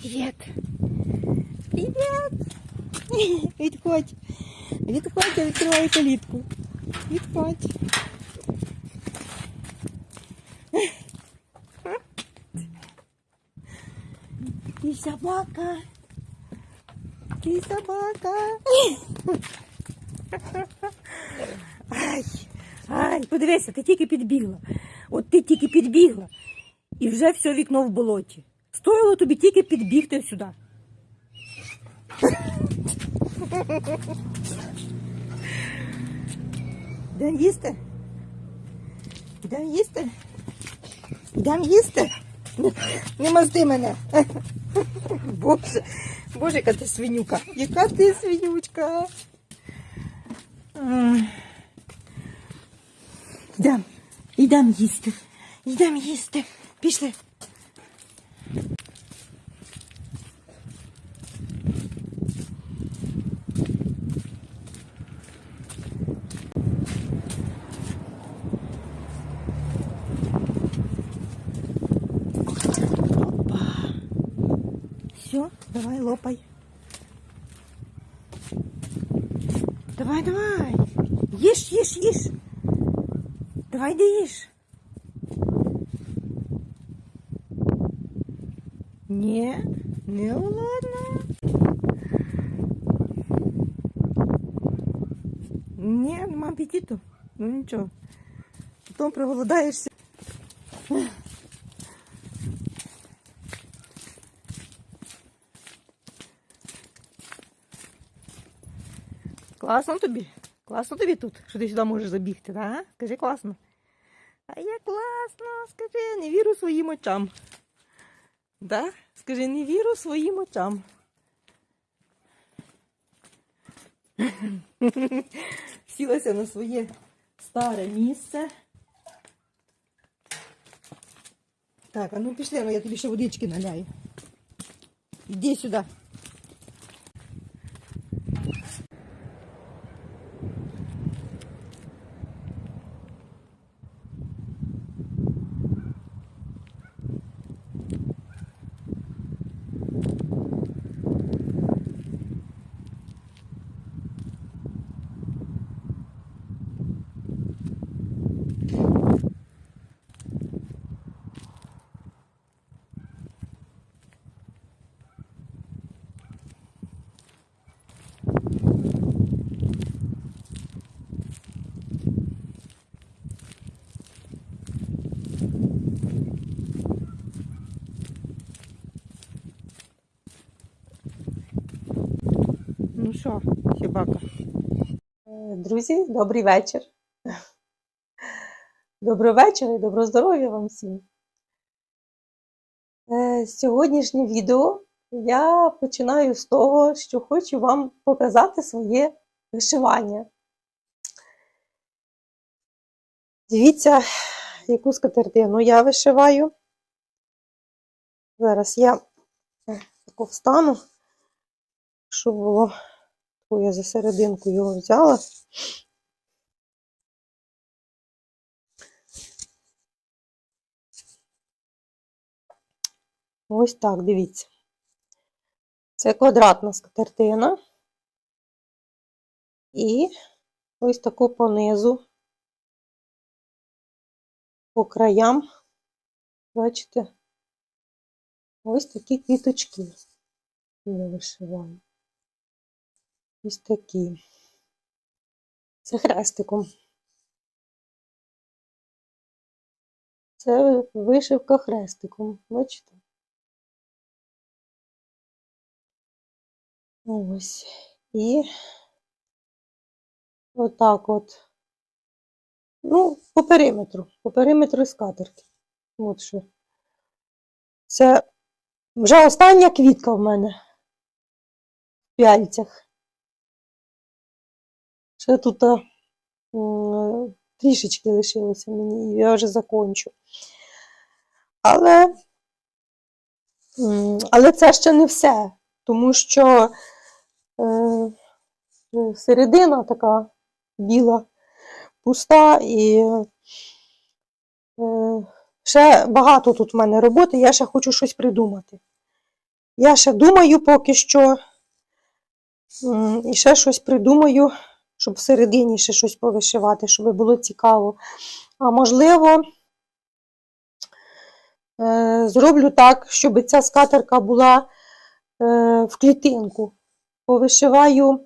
Привіт. Привіт. Відходь. Відходь, я відкриваю калітку. Відходь. Ти собака. Ти собака. Ай, ай, подивися, ти тільки підбігла. От ти тільки підбігла. І вже все вікно в болоті. Стоїло тобі тільки підбігти сюди. Йдемо їсти? Йдемо їсти? Йдемо їсти? Не мазди мене. Боже, боже, яка ти свинюка. Яка ти свинючка. Ай. Йдемо, йдемо їсти. Йдемо їсти. Пішли. лопай. Давай, давай. Ешь, ешь, ешь. Давай, да ешь. Не, не ладно. Не, нема апетиту. Ну нічого. Потім проголодаєшся. Класно тобі? Класно тобі тут, що ти сюди можеш забігти, так? Скажи класно. А як класно, скажи, не вірю своїм очам. Да? Скажи, не віру своїм очам. Сілася на своє старе місце. Так, а ну пішли, ну я тобі ще водички наляю. Іди сюди. Ну що, собака? Е, Друзі, добрий вечір. Доброго вечора і доброго здоров'я вам всім. Е, Сьогоднішнє відео я починаю з того, що хочу вам показати своє вишивання. Дивіться, яку скатертину я вишиваю. Зараз я тако встану, щоб було Таку я за серединку його взяла. Ось так, дивіться. Це квадратна скатертина. І ось таку понизу, по краям, бачите, ось такі квіточки я вишиваю. Ось такі. Це хрестиком. Це вишивка хрестиком, бачите? Ось. І отак от. Ну, по периметру, по периметру скатерки. От що. Це вже остання квітка в мене в пяльцях. Ще тут а, трішечки лишилося мені, і я вже закончу. Але, але це ще не все, тому що е, е, середина така біла, пуста, і е, ще багато тут в мене роботи, я ще хочу щось придумати. Я ще думаю поки що. І ще щось придумаю, щоб всередині ще щось повишивати, щоб було цікаво. А можливо, е, зроблю так, щоб ця скатерка була е, в клітинку. Повишиваю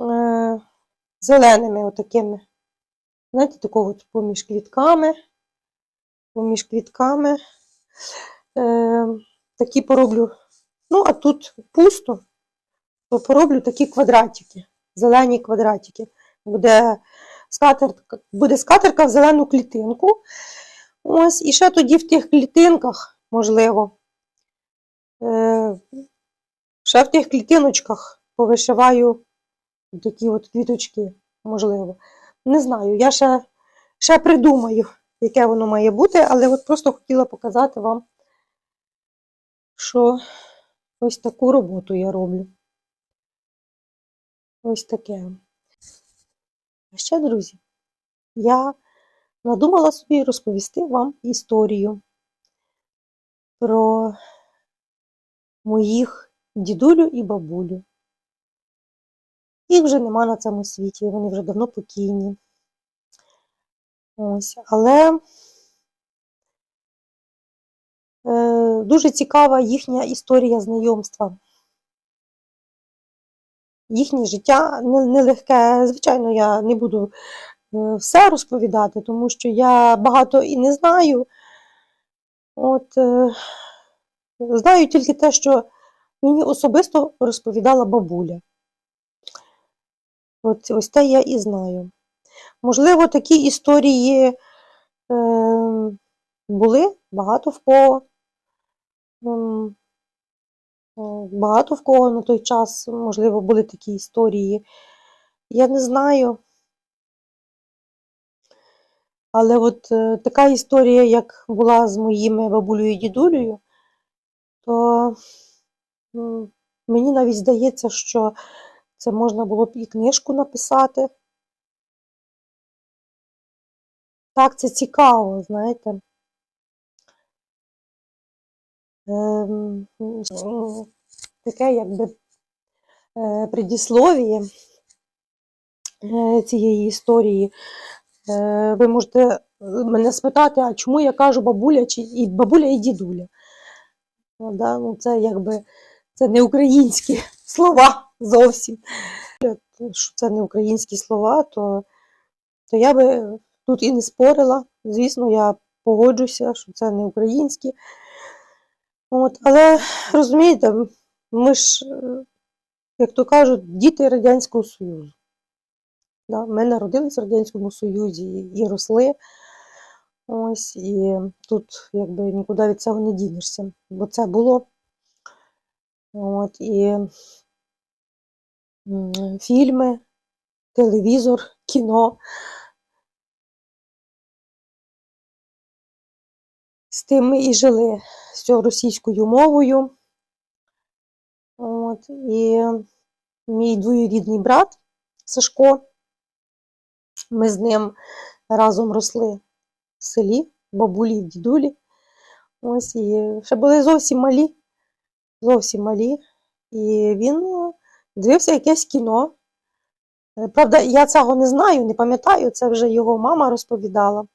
е, зеленими отакими. Знаєте, такого поміж квітками. Поміж квітками. Е, такі пороблю. Ну, а тут пусто, то пороблю такі квадратики, зелені квадратики. Буде скатерка, буде скатерка в зелену клітинку. Ось, і ще тоді в тих клітинках, можливо, е, ще в тих клітиночках повишиваю такі от квіточки, можливо. Не знаю, я ще, ще придумаю, яке воно має бути, але от просто хотіла показати вам, що ось таку роботу я роблю. Ось таке. А ще, друзі, я надумала собі розповісти вам історію про моїх дідулю і бабулю. Їх вже нема на цьому світі, вони вже давно покійні. Ось, але е, дуже цікава їхня історія знайомства. Їхнє життя не- нелегке. Звичайно, я не буду е, все розповідати, тому що я багато і не знаю. От, е, знаю тільки те, що мені особисто розповідала бабуля. От, ось те я і знаю. Можливо, такі історії е, були багато в кого. Е, Багато в кого на той час, можливо, були такі історії. Я не знаю. Але от е, така історія, як була з моїми бабулею і дідулею, то м, мені навіть здається, що це можна було б і книжку написати. Так, це цікаво, знаєте. Таке якби е, предісловіє е, цієї історії. Е, Ви можете мене спитати, а чому я кажу бабуля чи і бабуля і дідуля? Ну, ну, це якби це не українські слова зовсім. Що це не українські слова, то, то я би тут і не спорила. Звісно, я погоджуся, що це не українські. От, але розумієте, ми ж, е, як то кажуть, діти Радянського Союзу. Да? Ми народились в Радянському Союзі і росли. Ось, і тут якби нікуди від цього не дінешся, бо це було. От, і фільми, телевізор, кіно. Тим ми і жили з цього російською мовою. От, і мій двоюрідний брат Сашко, ми з ним разом росли в селі, бабулі дідулі. Ось, і ще були зовсім малі, зовсім малі. І він ну, дивився якесь кіно. Е, Правда, я цього не знаю, не пам'ятаю, це вже його мама розповідала.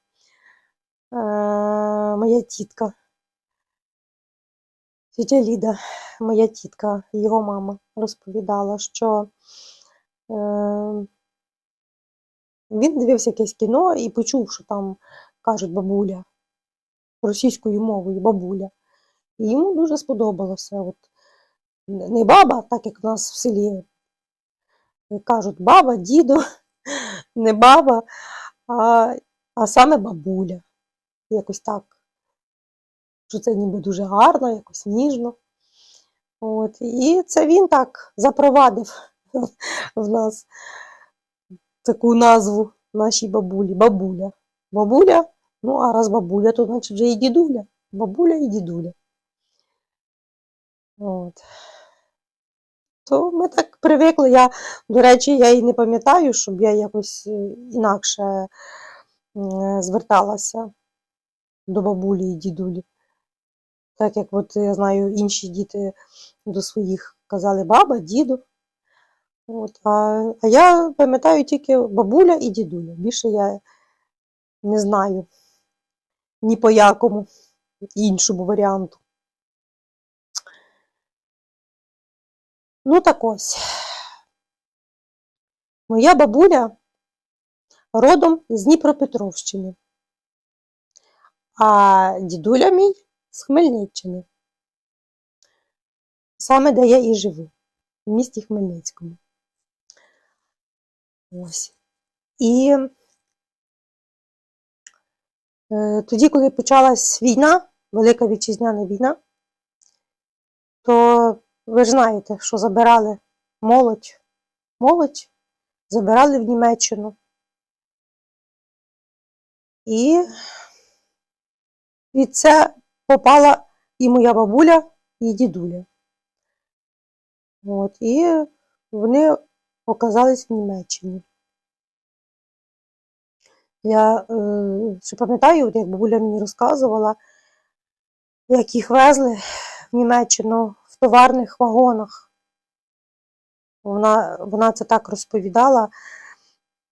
Моя тітка. Тетя Ліда, моя тітка, його мама, розповідала, що е, він дивився якесь кіно і почув, що там кажуть бабуля російською мовою бабуля. І йому дуже сподобалося. От, не баба, так як в нас в селі кажуть баба, діду, не баба, а, а саме бабуля. Якось так. Що це ніби дуже гарно, якось ніжно. От. І це він так запровадив в нас таку назву нашій бабулі. Бабуля. Бабуля, ну а раз бабуля, то значить вже і дідуля. Бабуля і дідуля. От. То ми так привикли. Я, до речі, я і не пам'ятаю, щоб я якось е, інакше е, зверталася до бабулі і дідулі. Так як от я знаю, інші діти до своїх казали баба, діду. От, а, а я пам'ятаю тільки бабуля і дідуля. Більше я не знаю ні по якому іншому варіанту. Ну, так ось. Моя бабуля родом з Дніпропетровщини, а дідуля мій з Хмельниччини. Саме де я і живу, в місті Хмельницькому. Ось. І е, тоді, коли почалась війна, Велика Вітчизняна війна, то ви ж знаєте, що забирали молодь, молодь забирали в Німеччину. І від це попала і моя бабуля, і дідуля. От, і вони оказались в Німеччині. Я е, ще пам'ятаю, от як бабуля мені розказувала, як їх везли в Німеччину в товарних вагонах. Вона, вона це так розповідала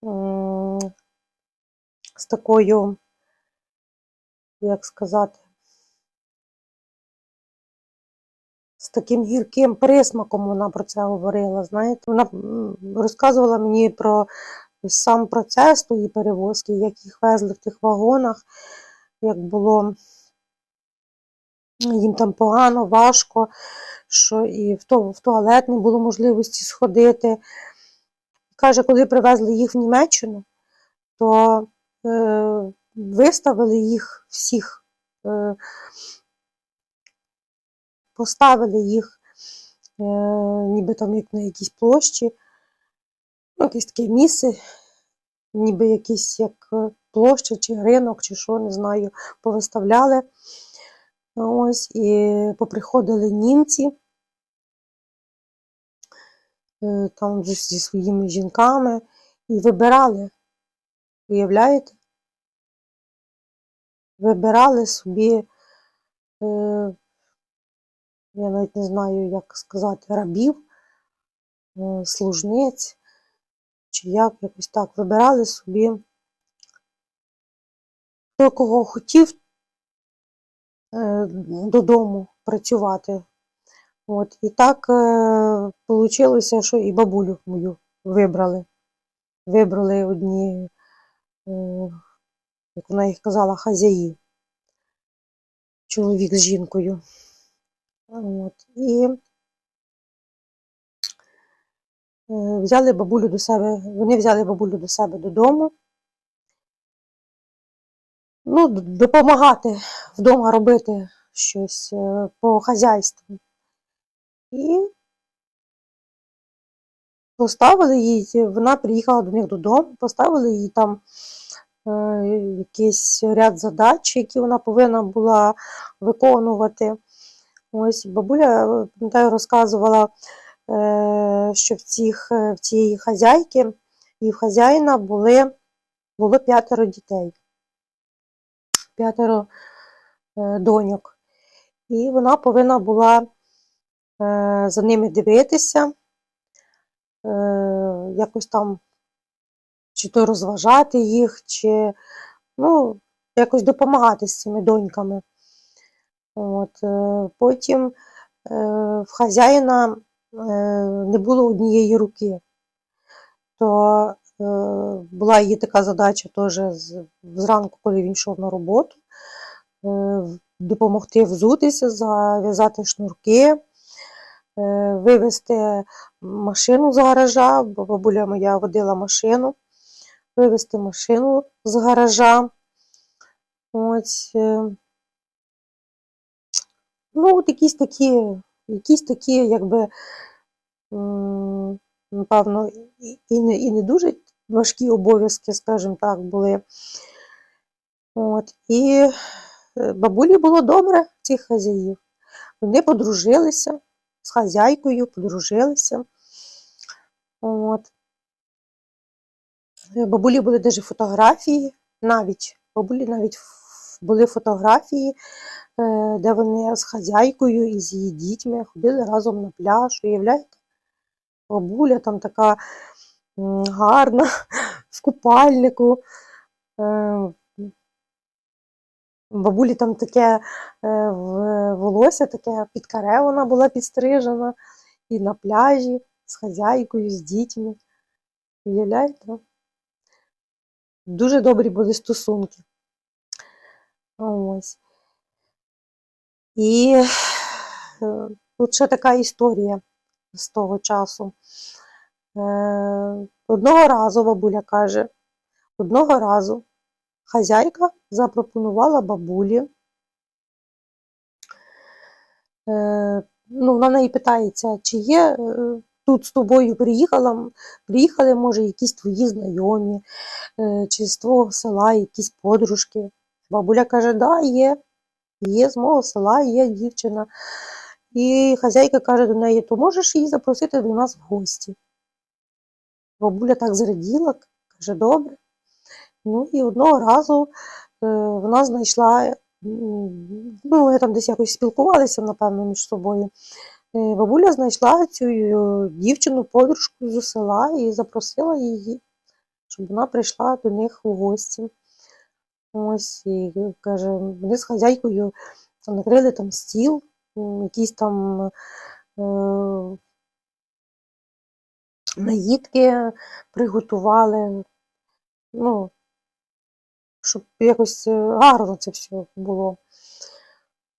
м, з такою, як сказати, таким гірким присмаком вона про це говорила. Знаєте, вона розказувала мені про сам процес тої перевозки, як їх везли в тих вагонах, як було їм там погано, важко, що і в, туалет не було можливості сходити. Каже, коли привезли їх в Німеччину, то е, виставили їх всіх, е, поставили їх е, ніби там як на якійсь площі, ну, якесь таке місце, ніби якийсь як е, площа чи ринок, чи що, не знаю, повиставляли. Ось, і поприходили німці е, там зі своїми жінками і вибирали, уявляєте? Вибирали собі, е, я навіть не знаю, як сказати, рабів, е, служниць, чи як якось так, вибирали собі, хто кого хотів е, додому працювати. От, і так вийшло, що і бабулю мою вибрали. Вибрали одні, е, як вона їх казала, хазяї. Чоловік з жінкою. От, і е, взяли бабулю до себе, вони взяли бабулю до себе додому. Ну, допомагати вдома робити щось е, по хазяйству. І поставили їй, вона приїхала до них додому, поставили їй там е, якийсь ряд задач, які вона повинна була виконувати. Ось бабуля, пам'ятаю, розказувала, е, що в, цих, е, в цієї хазяйки і в хазяїна були, було п'ятеро дітей, п'ятеро е, доньок. І вона повинна була за ними дивитися, якось там чи то розважати їх, чи ну, якось допомагати з цими доньками. От, е, потім е, в хазяїна е, не було однієї руки, то була її така задача теж зранку, коли він йшов на роботу, допомогти взутися, зав'язати шнурки, вивезти машину з гаража, бо бабуля моя водила машину, вивезти машину з гаража. Ось, ну, от якісь такі, якісь такі, якби, напевно, і- не, і не дуже важкі обов'язки, скажімо так, були. От, і е, бабулі було добре цих хазяїв. Вони подружилися з хазяйкою, подружилися. От. Бабулі були навіть фотографії, навіть, бабулі навіть були фотографії, е, де вони з хазяйкою і з її дітьми ходили разом на пляж. Уявляєте? Бабуля там така гарна, в купальнику. Е, Бабулі там таке е, волосся, таке під каре вона була підстрижена, і на пляжі з хазяйкою, з дітьми. Уявляєте? Дуже добрі були стосунки. Ось. І е, тут ще така історія з того часу. Е, Одного разу бабуля каже, одного разу хазяйка запропонувала бабулі. Е, ну, вона неї питається, чи є тут з тобою приїхала, приїхали, може, якісь твої знайомі, чи з твого села якісь подружки. Бабуля каже, да, є, є з мого села, є дівчина. І хазяйка каже до неї, то можеш її запросити до нас в гості. Бабуля так зраділа, каже, добре. Ну і одного разу е, вона знайшла, ну, вони там десь якось спілкувалися, напевно, між собою. Е, Бабуля знайшла цю е, дівчину, подружку з села і запросила її, щоб вона прийшла до них у гості. Ось, і каже, вони з хазяйкою накрили там стіл, якісь там е, наїдки приготували. Ну, щоб якось е, гарно це все було.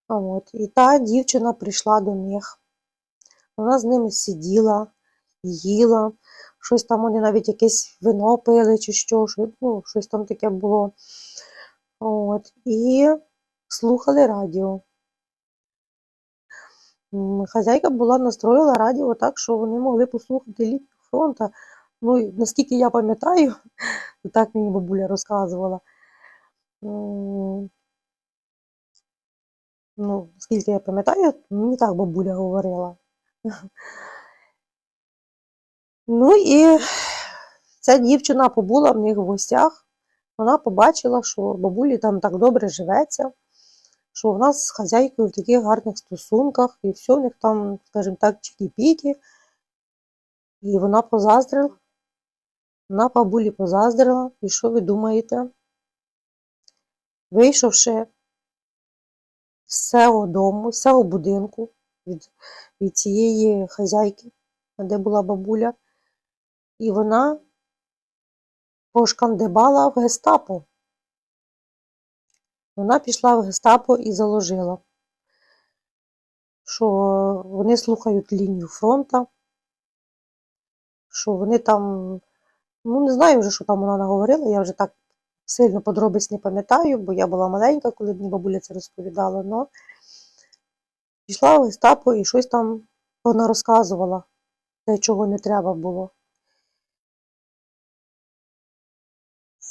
От. І та дівчина прийшла до них. Вона з ними сиділа, їла, щось там вони навіть якесь вино пили чи що- ну, щось там таке було. От. І слухали радіо. Хазяйка була настроїла радіо так, що вони могли послухати лінію фронта. Ну, наскільки я пам'ятаю, так мені бабуля розказувала. Ну, скільки я пам'ятаю, мені так бабуля говорила. Ну і ця дівчина побула в них в гостях. Вона побачила, що бабулі там так добре живеться, що в нас з хазяйкою в таких гарних стосунках, і все в них там, скажімо так, чікі-піки. І вона позаздрила. Вона бабулі позаздрила. І що ви думаєте? Вийшовши з цього дому, з цього будинку від, від цієї хазяйки, де була бабуля, і вона пошкандибала в гестапо. Вона пішла в гестапо і заложила, що вони слухають лінію фронта, що вони там, ну не знаю вже, що там вона наговорила, я вже так сильно подробиць не пам'ятаю, бо я була маленька, коли мені бабуля це розповідала, но пішла в гестапо і щось там вона розказувала, те, чого не треба було.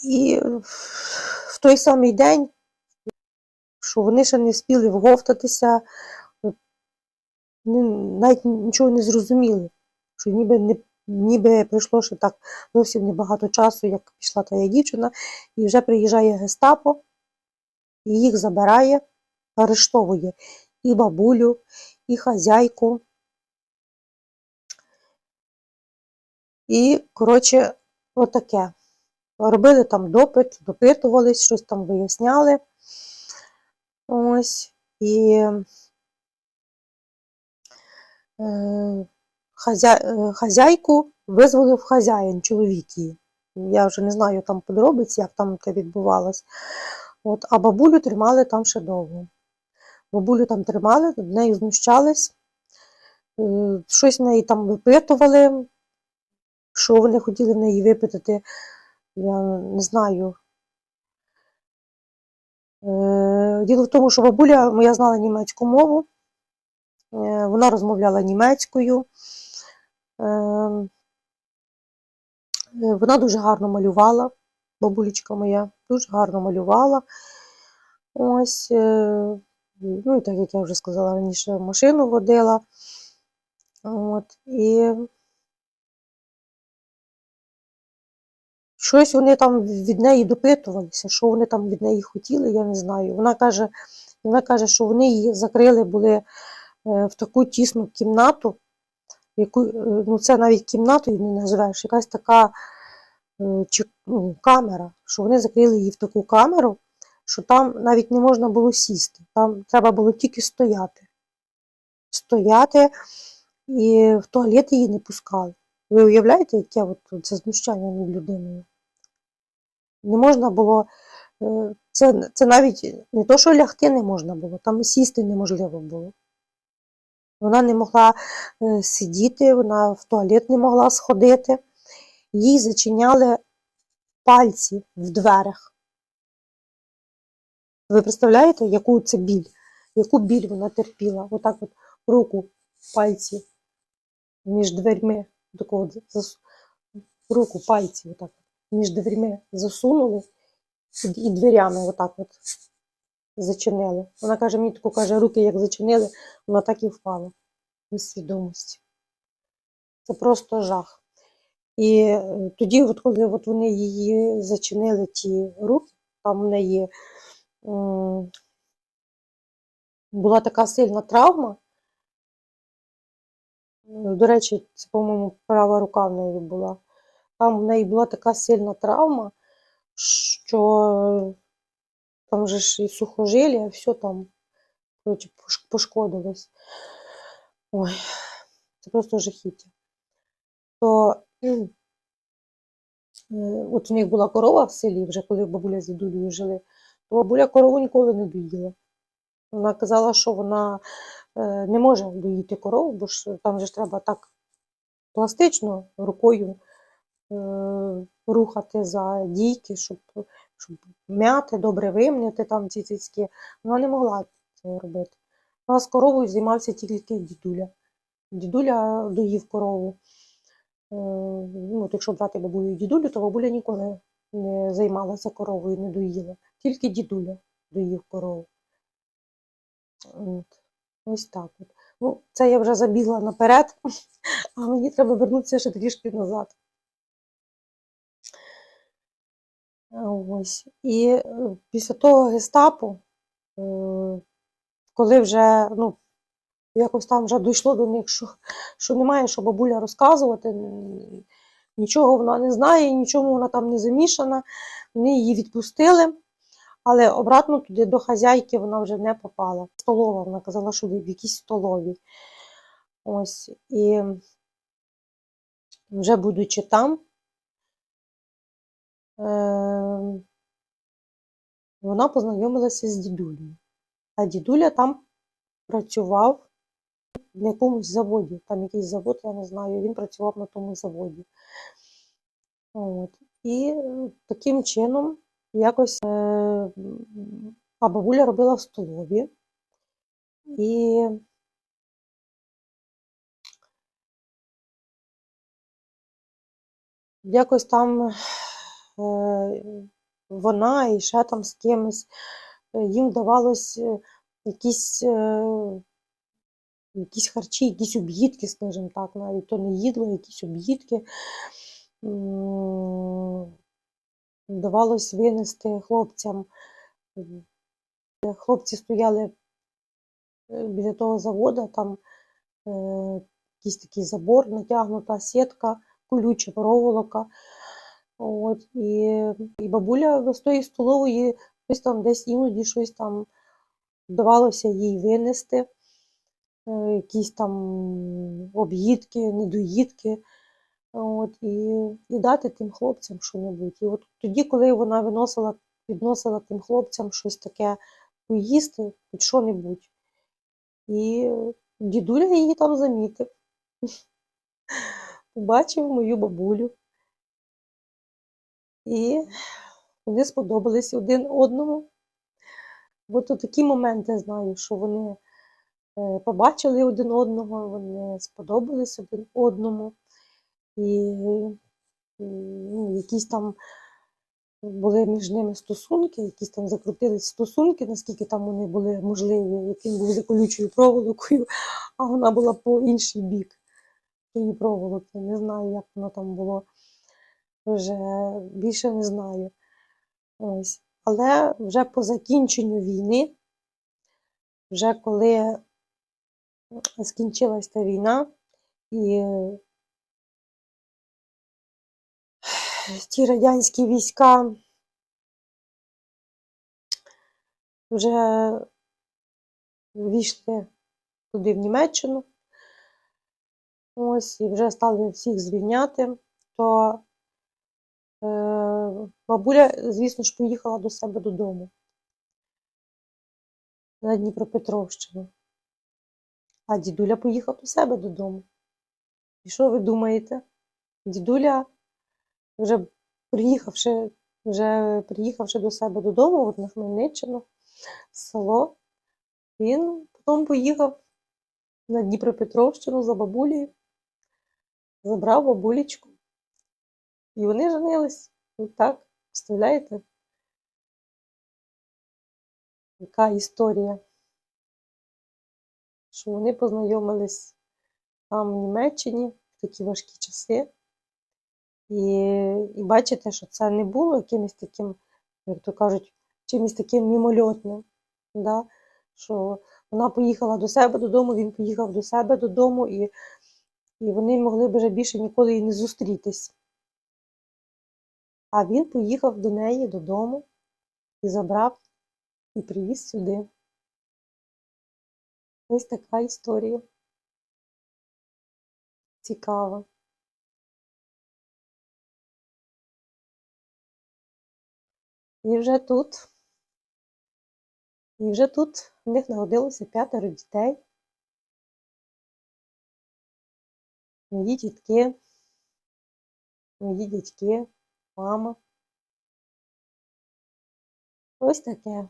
І в той самий день, що вони ще не встигли вговтатися, навіть нічого не зрозуміли, що ніби не ніби пройшло ще так зовсім небагато часу, як пішла та дівчина, і вже приїжджає гестапо, і їх забирає, арештовує і бабулю, і хазяйку. І, коротше, отаке. Робили там допит, допитувались, щось там виясняли. Ось. І е, е, хазяйку визволив хазяїн, чоловік її. Я вже не знаю там подробиць, як там це відбувалось. От, а бабулю тримали там ще довго. Бабулю там тримали, над нею знущались, е, щось в неї там випитували, що вони хотіли в неї випитати, я не знаю. Е, Діло в тому, що бабуля моя знала німецьку мову, е, вона розмовляла німецькою. Е, Вона дуже гарно малювала, бабулечка моя, дуже гарно малювала. Ось, ну і так як я вже сказала раніше, машину водила. От, і Щось вони там від неї допитувалися, що вони там від неї хотіли, я не знаю. Вона каже, вона каже, що вони її закрили були е, в таку тісну кімнату, яку, е, ну це навіть кімнатою не називаєш, якась така е, чи, ну, камера, що вони закрили її в таку камеру, що там навіть не можна було сісти. Там треба було тільки стояти. Стояти і в туалет її не пускали. Ви уявляєте, яке от це знущання над людиною? Не можна було. е, Це, це навіть не то, що лягти не можна було, там і сісти неможливо було. Вона не могла е, сидіти, вона в туалет не могла сходити. Їй зачиняли пальці в дверях. Ви представляєте, яку це біль? Яку біль вона терпіла? Отак от руку, пальці між дверьми, зас... руку, пальці, отак от, між дверьми засунули і, дверями отак от зачинили. Вона каже, мені таку каже, руки як зачинили, вона так і впала без свідомості. Це просто жах. І е, тоді, от коли от вони її зачинили, ті руки, там в неї була така сильна травма. До речі, це, по-моєму, права рука в неї була. Там в неї була така сильна травма, що там же ж і сухожилля, все там коротше, пошкодилось. Ой, це просто жахіття. То е, от у них була корова в селі, вже коли бабуля з дідулею жили, то бабуля корову ніколи не доїла. Вона казала, що вона е, не може доїти корову, бо ж там же ж треба так пластично рукою е, рухати за дійки, щоб, щоб м'яти, добре вимняти там ці цицьки. Вона не могла цього робити. Вона з коровою займався тільки дідуля. Дідуля доїв корову. Е, Ну, якщо брати бабулю і дідулю, то бабуля ніколи не займалася коровою, не доїла. Тільки дідуля доїв корову. От. Ось так от. Ну, це я вже забігла наперед, а мені треба вернутися ще трішки назад. Ось. І е, після того гестапо, е, коли вже ну, якось там вже дійшло до них, що, що немає що бабуля розказувати, нічого вона не знає, нічому вона там не замішана, вони її відпустили. Але обратно туди до хазяйки вона вже не попала. Столова, вона казала, що в якійсь столовій. Ось. І вже будучи там, е- вона познайомилася з дідулею. А дідуля там працював на якомусь заводі. Там якийсь завод, я не знаю, він працював на тому заводі. От. І е, таким чином якось е, а бабуля робила в столові. І якось там е, вона і ще там з кимось е, їм вдавалось е, якісь, е, якісь харчі, якісь об'їдки, скажімо так, навіть то не їдло, якісь об'їдки. Вдавалось винести хлопцям. Е, Хлопці стояли е, біля того заводу, там е, якийсь такий забор, натягнута сітка, колюча проволока. От, і, і бабуля з тої столової щось там десь іноді щось там вдавалося їй винести, е, якісь там об'їдки, недоїдки. От, і, і дати тим хлопцям що-небудь. І от тоді, коли вона виносила, підносила тим хлопцям щось таке поїсти, хоч що-небудь. І дідуля її там замітив. Побачив мою бабулю. І вони сподобались один одному. Бо то такі моменти знаю, що вони е, побачили один одного, вони сподобались один одному. І ну, якісь там були між ними стосунки, якісь там закрутились стосунки, наскільки там вони були можливі, яким був за колючою проволокою, а вона була по інший бік тієї проволоки. Не знаю, як воно там було. Вже більше не знаю. Ось. Але вже по закінченню війни, вже коли скінчилась та війна, і ті радянські війська вже війшли туди в Німеччину, ось, і вже стали всіх звільняти, то бабуля, звісно ж, поїхала до себе додому на Дніпропетровщину. А дідуля поїхав до себе додому. І що ви думаєте? Дідуля, вже приїхавши, вже приїхавши до себе додому, от на Хмельниччину, в село, він потім поїхав на Дніпропетровщину за бабулею, забрав бабулечку. І вони женились. От так, представляєте? Яка історія? Що вони познайомились там в Німеччині в такі важкі часи. І, і бачите, що це не було якимось таким, як то кажуть, чимось таким мімольотним. Да? Що вона поїхала до себе додому, він поїхав до себе додому, і, і вони могли б вже більше ніколи і не зустрітись. А він поїхав до неї додому і забрав і привіз сюди. Ось така історія. Цікава. І вже тут, і вже тут в них народилося п'ятеро дітей. Мої дітки, мої дядьки, мама. Ось таке.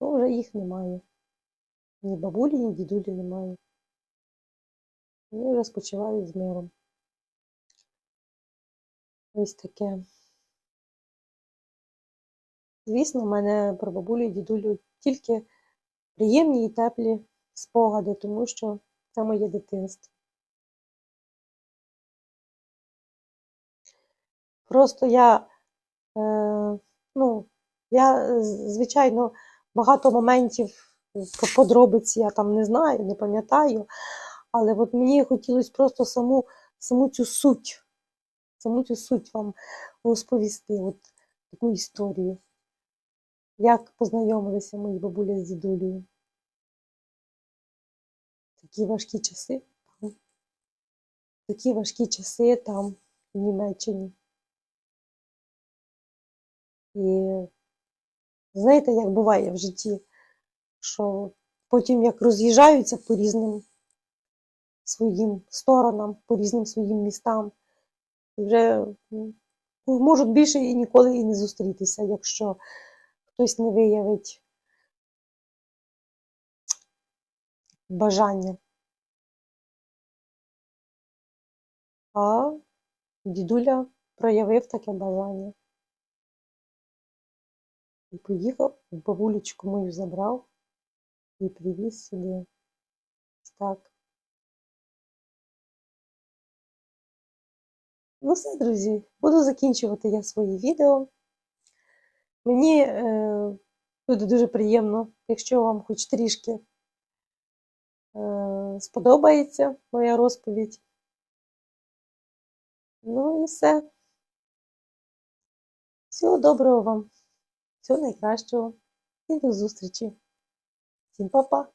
Ну, вже їх немає. Ні бабулі, ні дідулі немає. Вони вже спочивають з миром. Ось таке. Звісно, в мене про бабулю і дідулю тільки приємні і теплі спогади, тому що це моє дитинство. Просто я, е, ну, я, е, звичайно, багато моментів по подробиці я там не знаю, не пам'ятаю, але от мені хотілося просто саму, саму цю суть, саму цю суть вам розповісти, от таку історію. Як познайомилися мої бабуля з дідулею. Такі важкі часи. Такі важкі часи там, в Німеччині. І знаєте, як буває в житті, що потім як роз'їжджаються по різним своїм сторонам, по різним своїм містам, вже можуть більше і ніколи і не зустрітися, якщо хтось не виявить бажання. А дідуля проявив таке бажання. І поїхав, бабулечку мою забрав і привіз сюди. Так. Ну все, друзі, буду закінчувати я своє відео. Мені е, буде дуже приємно, якщо вам хоч трішки е, сподобається моя розповідь. Ну і все. Всього доброго вам, всього найкращого і до зустрічі. Всім па-па!